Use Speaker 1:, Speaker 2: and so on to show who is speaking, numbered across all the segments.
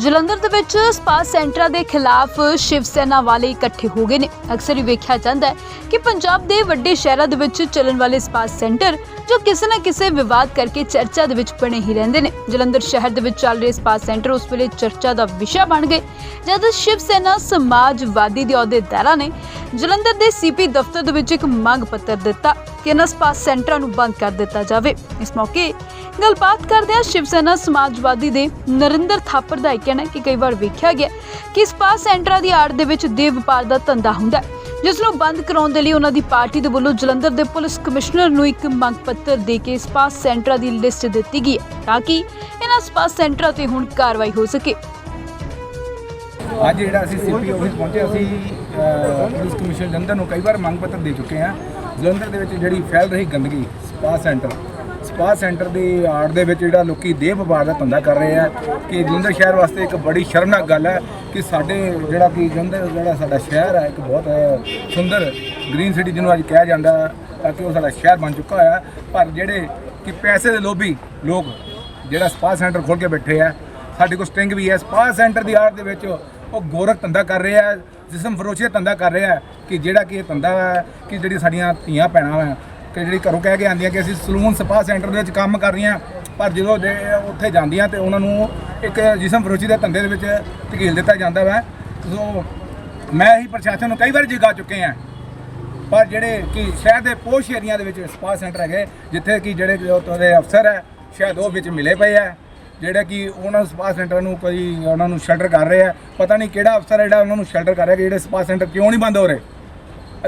Speaker 1: ਜਲੰਧਰ ਦੇ ਵਿੱਚ ਸਪਾ ਸੈਂਟਰਾਂ ਦੇ ਖਿਲਾਫ ਸ਼ਿਵ ਸੈਨਾ ਵਾਲੇ ਇਕੱਠੇ ਹੋ ਗਏ ਨੇ। ਅਕਸਰ ਹੀ ਵੇਖਿਆ ਜਾਂਦਾ ਹੈ ਕਿ ਪੰਜਾਬ ਦੇ ਵੱਡੇ ਸ਼ਹਿਰਾਂ ਦੇ ਵਿੱਚ ਚੱਲਣ ਵਾਲੇ ਸਪਾ ਸੈਂਟਰ ਜੋ ਕਿਸੇ ਨਾ ਕਿਸੇ ਵਿਵਾਦ ਕਰਕੇ ਚਰਚਾ ਦੇ ਵਿੱਚ ਬਣੇ ਹੀ ਰਹਿੰਦੇ ਨੇ। ਜਲੰਧਰ ਸ਼ਹਿਰ ਦੇ ਵਿੱਚ ਚੱਲ ਰਹੇ ਸਪਾ ਸੈਂਟਰ ਉਸ ਵੇਲੇ ਚਰਚਾ ਦਾ ਵਿਸ਼ਾ ਬਣ ਗਏ, ਜਦ ਸ਼ਿਵ ਸੈਨਾ ਸਮਾਜਵਾਦੀ ਦੇ ਅਹੁਦੇਦਾਰਾਂ ਨੇ ਜਲੰਧਰ ਦੇ ਸੀਪੀ ਦਫ਼ਤਰ ਦੇ ਵਿੱਚ ਇੱਕ ਮੰਗ ਪੱਤਰ ਦਿੱਤਾ। ਕਿ ਇਹਨਾਂ ਸਪਾ ਸੈਂਟਰਾਂ ਨੂੰ ਬੰਦ ਕਰ ਦਿੱਤਾ ਜਾਵੇ। ਇਸ ਮੌਕੇ ਗੱਲਬਾਤ ਕਰਦਿਆਂ ਸ਼ਿਵ ਸੈਨਾ ਸਮਾਜਵਾਦੀ ਦੇ ਨਰਿੰਦਰ ਥਾਪਰ ਦਾ ਇਹ ਕਹਿਣਾ ਕਿ ਕਈ ਵਾਰ ਵੇਖਿਆ ਗਿਆ ਕਿ ਸਪਾ ਸੈਂਟਰਾਂ ਦੀ ਆੜ ਦੇ ਵਿੱਚ ਦੇਹ ਵਪਾਰ ਦਾ ਧੰਦਾ ਹੁੰਦਾ ਹੈ, ਜਿਸ ਨੂੰ ਬੰਦ ਕਰਾਉਣ ਦੇ ਲਈ ਉਹਨਾਂ ਦੀ ਪਾਰਟੀ ਦੇ ਵੱਲੋਂ ਜਲੰਧਰ ਦੇ ਪੁਲਿਸ ਕਮਿਸ਼ਨਰ ਨੂੰ ਇੱਕ ਮੰਗ ਪੱਤਰ ਦੇ ਕੇ ਸਪਾ ਸੈਂਟਰਾਂ ਦੀ ਲਿਸਟ ਦਿੱਤੀ ਗਈ ਹੈ ਤਾਂ ਕਿ ਇਹਨਾਂ ਸਪਾ ਸੈਂਟਰਾਂ ਤੇ ਹੁਣ ਕਾਰਵਾਈ ਹੋ ਸਕੇ।
Speaker 2: ਅੱਜ ਜਿਹੜਾ ਅਸੀਂ ਸੀਪੀ ਆਫਿਸ ਪਹੁੰਚੇ, ਅਸੀਂ ਪੁਲਿਸ ਕਮਿਸ਼ਨ ਜਲੰਧਰ ਨੂੰ ਕਈ ਵਾਰ ਮੰਗ ਪੱਤਰ ਦੇ ਚੁੱਕੇ ਹਾਂ। ਜਲੰਧਰ ਦੇ ਵਿੱਚ ਜਿਹੜੀ ਫੈਲ ਰਹੀ ਗੰਦਗੀ, ਸਪਾ ਸੈਂਟਰ ਸਪਾ ਸੈਂਟਰ ਦੀ ਆੜ ਦੇ ਵਿੱਚ ਜਿਹੜਾ ਲੋਕੀ ਦੇਹ ਵਪਾਰ ਦਾ ਧੰਦਾ ਕਰ ਰਹੇ ਆ ਕਿ ਜਲੰਧਰ ਸ਼ਹਿਰ ਵਾਸਤੇ ਇੱਕ ਬੜੀ ਸ਼ਰਮਨਾਕ ਗੱਲ ਹੈ ਕਿ ਸਾਡੇ ਜਿਹੜਾ ਕਿ ਜਲੰਧਰ ਜਿਹੜਾ ਸਾਡਾ ਸ਼ਹਿਰ ਹੈ, ਇੱਕ ਬਹੁਤ ਸੁੰਦਰ ਗ੍ਰੀਨ ਸਿਟੀ ਜਿਹਨੂੰ ਅੱਜ ਕਿਹਾ ਜਾਂਦਾ ਤਾਂ ਕਿ ਉਹ ਸਾਡਾ ਸ਼ਹਿਰ ਬਣ ਚੁੱਕਾ ਹੋਇਆ ਹੈ। ਪਰ ਜਿਹੜੇ ਕਿ ਪੈਸੇ ਦੇ ਲੋਭੀ ਲੋਕ ਜਿਹੜਾ ਸਪਾ ਸੈਂਟਰ ਖੋਲ ਕੇ ਬੈਠੇ ਆ, ਸਾਡੇ ਕੋਲ ਸਟਿੰਗ ਵੀ ਹੈ ਸਪਾ ਸੈਂਟਰ ਦੀ ਆੜ ਦੇ ਵਿੱਚ ਉਹ ਗੋਰਖ ਧੰਦਾ ਕਰ ਰਿਹਾ ਹੈ, ਜਿਸਮ ਫਰੋਸ਼ੀ ਦਾ ਧੰਦਾ ਕਰ ਰਿਹਾ ਹੈ ਕਿ ਜਿਹੜਾ ਕਿ ਇਹ ਧੰਦਾ ਹੈ ਕਿ ਜਿਹੜੀ ਸਾਡੀਆਂ ਧੀਆਂ ਭੈਣਾਂ ਹੈ, ਕਿ ਜਿਹੜੀ ਘਰੋਂ ਕਹਿ ਕੇ ਆਉਂਦੀਆਂ ਕਿ ਅਸੀਂ ਸਲੂਨ ਸਪਾ ਸੈਂਟਰ ਦੇ ਵਿੱਚ ਕੰਮ ਕਰ ਰਹੀਆਂ, ਪਰ ਜਦੋਂ ਦੇ ਉੱਥੇ ਜਾਂਦੀਆਂ ਤੇ ਉਹਨਾਂ ਨੂੰ ਇੱਕ ਜਿਸਮ ਫਰੋਸ਼ੀ ਦੇ ਧੰਦੇ ਦੇ ਵਿੱਚ ਧਕੇਲ ਦਿੱਤਾ ਜਾਂਦਾ ਵਾ। ਸੋ ਮੈਂ ਹੀ ਪ੍ਰਸ਼ਾਸਨ ਨੂੰ ਕਈ ਵਾਰ ਜਗਾ ਚੁੱਕੇ ਹਾਂ। ਪਰ ਜਿਹੜੇ ਕਿ ਸ਼ਹਿਰ ਦੇ ਪੋਸ਼ ਏਰੀਆ ਦੇ ਵਿੱਚ ਸਪਾ ਸੈਂਟਰ ਹੈਗੇ, ਜਿੱਥੇ ਕਿ ਜਿਹੜੇ ਉੱਥੋਂ ਦੇ ਅਫਸਰ ਹੈ, ਸ਼ਾਇਦ ਉਹ ਵਿੱਚ ਮਿਲੇ ਪਏ ਆ ਜਿਹੜਾ ਕਿ ਉਹਨਾਂ ਸਪਾ ਸੈਂਟਰ ਨੂੰ ਕੋਈ ਉਹਨਾਂ ਨੂੰ ਸ਼ੈਲਟਰ ਕਰ ਰਹੇ ਆ ਪਤਾ ਨਹੀਂ ਕਿਹੜਾ ਅਫਸਰ ਜਿਹੜਾ ਉਹਨਾਂ ਨੂੰ ਸ਼ੈਲਟਰ ਕਰ ਰਿਹਾ ਕਿ ਜਿਹੜੇ ਸਪਾ ਸੈਂਟਰ ਕਿਉਂ ਨਹੀਂ ਬੰਦ ਹੋ ਰਹੇ।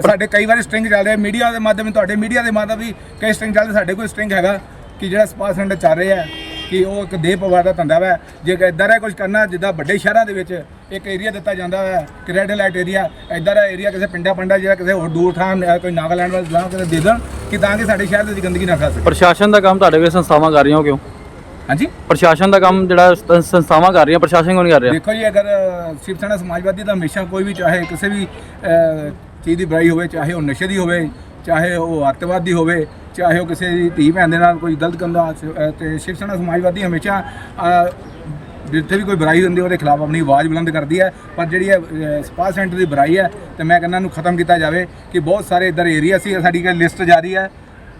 Speaker 2: ਸਾਡੇ ਕਈ ਵਾਰੀ ਸਟ੍ਰਿੰਗ ਚੱਲਦੇ ਮੀਡੀਆ ਦੇ ਮਾਧਿਅਮ ਤੁਹਾਡੇ ਮੀਡੀਆ ਦੇ ਮਾਧਿਅਮ ਵੀ ਕਈ ਸਟ੍ਰਿੰਗ ਚੱਲਦੇ, ਸਾਡੇ ਕੋਲ ਸਟ੍ਰਿੰਗ ਹੈਗਾ ਕਿ ਜਿਹੜਾ ਸਪਾ ਸੈਂਟਰ ਚੱਲ ਰਿਹਾ ਕਿ ਉਹ ਇੱਕ ਦੇਹ ਪਵਾਰ ਦਾ ਧੰਦਾ ਵਾ। ਜੇ ਇਦਾਂ ਦਾ ਕੁਝ ਕਰਨਾ, ਜਿੱਦਾਂ ਵੱਡੇ ਸ਼ਹਿਰਾਂ ਦੇ ਵਿੱਚ ਇੱਕ ਏਰੀਆ ਦਿੱਤਾ ਜਾਂਦਾ ਹੈ ਕਿ ਰੈੱਡ ਲਾਈਟ ਏਰੀਆ ਇਦਾਂ ਦਾ ਏਰੀਆ ਕਿਸੇ ਪਿੰਡਾਂ ਪੰਡਾ ਜਿਹੜਾ ਕਿਸੇ ਹੋਰ ਦੂਰ ਥਾਂ ਕੋਈ ਨਾਗਾਲੈਂਡ ਵੱਲ ਜਾਂ ਕਿਤੇ ਦੇ ਦੇਣ, ਕਿ ਤਾਂ ਕਿ ਸਾਡੇ ਸ਼ਹਿਰ ਦੇ ਵਿੱਚ ਗੰਦਗੀ ਨਾ ਫੈਲ ਸਕੇ।
Speaker 3: ਪ੍ਰਸ਼ਾਸਨ ਦਾ ਕੰਮ ਤੁਹਾਡੇ ਕੋਲ ਸੰਸਥਾਵਾਂ ਕਰ ਰਹੀਆਂ ਹੋ ਕਿਉਂ?
Speaker 2: ਹਾਂਜੀ?
Speaker 3: ਪ੍ਰਸ਼ਾਸਨ ਦਾ ਕੰਮ ਜਿਹੜਾ ਸੰ- ਸੰਸਥਾਵਾਂ ਕਰ ਰਹੀਆਂ ਪ੍ਰਸ਼ਾਸਨ ਕਿਉਂ ਨਹੀਂ ਕਰ ਰਿਹਾ?
Speaker 2: ਦੇਖੋ ਜੀ ਅਗਰ ਅ, ਸ਼ਿਵ ਸੈਨਾ ਸਮਾਜਵਾਦੀ ਦਾ ਹਮੇਸ਼ਾ ਕੋਈ ਵੀ ਚਾਹੇ ਕਿਸੇ ਵੀ ਅ, ਚੀਜ਼ ਦੀ ਬੁਰਾਈ ਹੋਵੇ ਚਾਹੇ ਉਹ ਨਸ਼ੇ ਦੀ ਹੋਵੇ ਚਾਹੇ ਉਹ ਅੱਤਵਾਦ ਦੀ ਹੋਵੇ ਚਾਹੇ ਉਹ ਕਿਸੇ ਦੀ ਧੀ ਭੈਣ ਦੇ ਨਾਲ ਕੋਈ ਗਲਤ ਕਰਦਾ ਅ, ਤੇ ਸ਼ਿਵ ਸੈਨਾ ਸਮਾਜਵਾਦੀ ਹਮੇਸ਼ਾ ਅ, ਜਿੱਥੇ ਵੀ ਕੋਈ ਬੁਰਾਈ ਹੁੰਦੀ ਹੈ, ਉਹਦੇ ਖਿਲਾਫ ਆਪਣੀ ਆਵਾਜ਼ ਬੁਲੰਦ ਕਰਦੀ ਹੈ। ਪਰ ਜਿਹੜੀ ਇਹ ਸਪਾ ਸੈਂਟਰ ਦੀ ਬੁਰਾਈ ਹੈ ਤੇ ਮੈਂ ਕਹਿੰਦਾ ਇਹਨੂੰ ਖਤਮ ਕੀਤਾ ਜਾਵੇ ਕਿ ਬਹੁਤ ਸਾਰੇ ਇਧਰ ਏਰੀਆ ਸੀ ਸਾਡੀ ਕਿ ਲਿਸਟ ਜਾਰੀ ਹੈ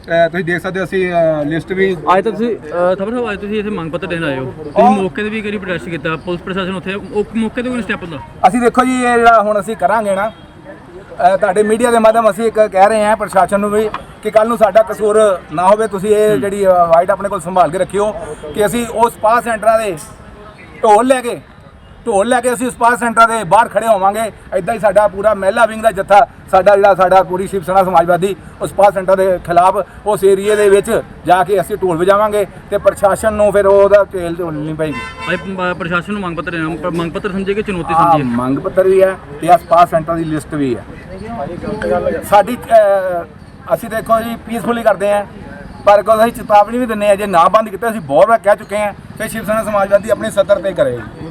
Speaker 2: ਅ, ਤੁਸੀਂ ਦੇਖ ਸਕਦੇ ਹੋ ਅਸੀਂ ਲਿਸਟ ਵੀ
Speaker 3: ਅੱਜ ਤੱਕ ਤੁਸੀਂ ਖਬਰ ਸਾਹਿਬ ਅੱਜ ਤੁਸੀਂ ਇੱਥੇ ਮੰਗ ਪੱਤਰ ਦੇਣ ਆਏ ਹੋ। ਤੁਸੀਂ ਮੌਕੇ ਤੇ ਵੀ ਕਰੀ ਪ੍ਰੋਟੈਸਟ ਕੀਤਾ ਪੁਲਿਸ ਪ੍ਰਸ਼ਾਸਨ ਉੱਥੇ ਉਹ ਮੌਕੇ ਤੇ ਕੋਈ ਸਟੈਪ ਹੁੰਦਾ?
Speaker 2: ਅਸੀਂ ਦੇਖੋ ਜੀ ਇਹ ਜਿਹੜਾ ਹੁਣ ਅਸੀਂ ਕਰਾਂਗੇ ਨਾ ਅ, ਤੁਹਾਡੇ ਮੀਡੀਆ ਦੇ ਮਾਧਿਅਮ ਅਸੀਂ ਇੱਕ ਕਹਿ ਰਹੇ ਹਾਂ ਪ੍ਰਸ਼ਾਸਨ ਨੂੰ ਵੀ ਕਿ ਕੱਲ ਨੂੰ ਸਾਡਾ ਕਸੂਰ ਨਾ ਹੋਵੇ ਤੁਸੀਂ ਇਹ ਜਿਹੜੀ ਵਾਈਟ ਆਪਣੇ ਕੋਲ ਸੰਭਾਲ ਕੇ ਰੱਖਿਓ ਕਿ ਅਸੀਂ ਉਸ ਸਪਾ ਸੈਂਟਰਾਂ ਦੇ ਢੋਲ ਲੈ ਕੇ ਢੋਲ ਲੈ ਕੇ ਅਸੀਂ ਸਪਾ ਸੈਂਟਰਾਂ ਦੇ ਬਾਹਰ ਖੜੇ ਹੋਵਾਂਗੇ। ਐਦਾਂ ਹੀ ਸਾਡਾ ਪੂਰਾ ਮਹਿਲਾ ਵਿੰਗ ਦਾ ਜੱਥਾ ਸਾਡਾ ਜਿਹੜਾ ਸਾਡਾ ਪੂਰੀ ਸ਼ਿਵ ਸੈਨਾ ਸਮਾਜਵਾਦੀ ਉਸ ਸਪਾ ਸੈਂਟਰ ਦੇ ਖਿਲਾਫ ਉਸ ਏਰੀਏ ਦੇ ਵਿੱਚ ਜਾ ਕੇ ਅਸੀਂ ਢੋਲ ਵਜਾਵਾਂਗੇ ਤੇ ਪ੍ਰਸ਼ਾਸਨ ਨੂੰ ਫਿਰ ਉਹਦਾ ਢੇਲ ਢੋਲਣੀ ਪਏਗੀ।
Speaker 3: ਪ੍ਰਸ਼ਾਸਨ ਨੂੰ ਮੰਗ ਪੱਤਰ ਦੇਣਾ ਮੰਗ ਪੱਤਰ ਸਮਝੇ ਕਿ ਚੁਣੌਤੀ ਸਮਝੀਏ
Speaker 2: ਮੰਗ ਪੱਤਰ ਵੀ ਹੈ ਤੇ ਆ ਸਪਾ ਸੈਂਟਰ ਦੀ ਲਿਸਟ ਵੀ ਹੈ। ਸਾਡੀ ਅਸੀਂ ਦੇਖੋ ਜੀ ਪੀਸਫੁਲੀ ਕਰਦੇ ਆਂ ਪਰ ਕੋਈ ਅਸੀਂ ਚੇਤਾਵਨੀ ਵੀ ਦਿੰਨੇ ਆ ਜੇ ਨਾ ਬੰਦ ਕੀਤਾ ਅਸੀਂ ਬਹੁਤ ਵਾਰ ਕਹਿ ਚੁੱਕੇ ਆਂ ਕਿ ਸ਼ਿਵ ਸੈਨਾ ਸਮਾਜਵਾਦੀ ਆਪਣੇ ਸੱਤਰ ਤੇ ਕਰੇਗੀ